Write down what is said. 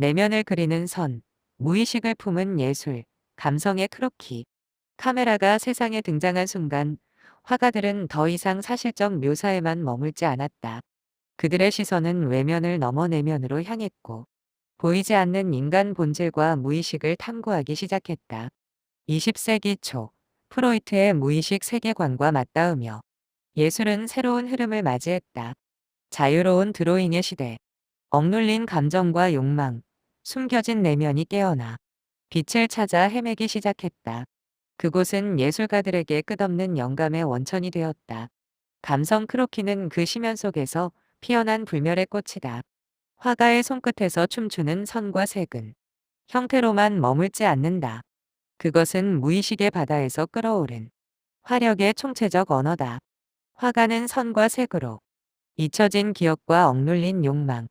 내면을 그리는 선, 무의식을 품은 예술, 감성의 크로키. 카메라가 세상에 등장한 순간 화가들은 더 이상 사실적 묘사에만 머물지 않았다. 그들의 시선은 외면을 넘어 내면으로 향했고 보이지 않는 인간 본질과 무의식을 탐구하기 시작했다. 20세기 초 프로이트의 무의식 세계관과 맞닿으며 예술은 새로운 흐름을 맞이했다. 자유로운 드로잉의 시대. 억눌린 감정과 욕망, 숨겨진 내면이 깨어나 빛을 찾아 헤매기 시작했다. 그곳은 예술가들에게 끝없는 영감의 원천이 되었다. 감성 크로키는 그 심연 속에서 피어난 불멸의 꽃이다. 화가의 손끝에서 춤추는 선과 색은 형태로만 머물지 않는다. 그것은 무의식의 바다에서 끓어오른 화력의 총체적 언어다. 화가는 선과 색으로 잊혀진 기억과 억눌린 욕망,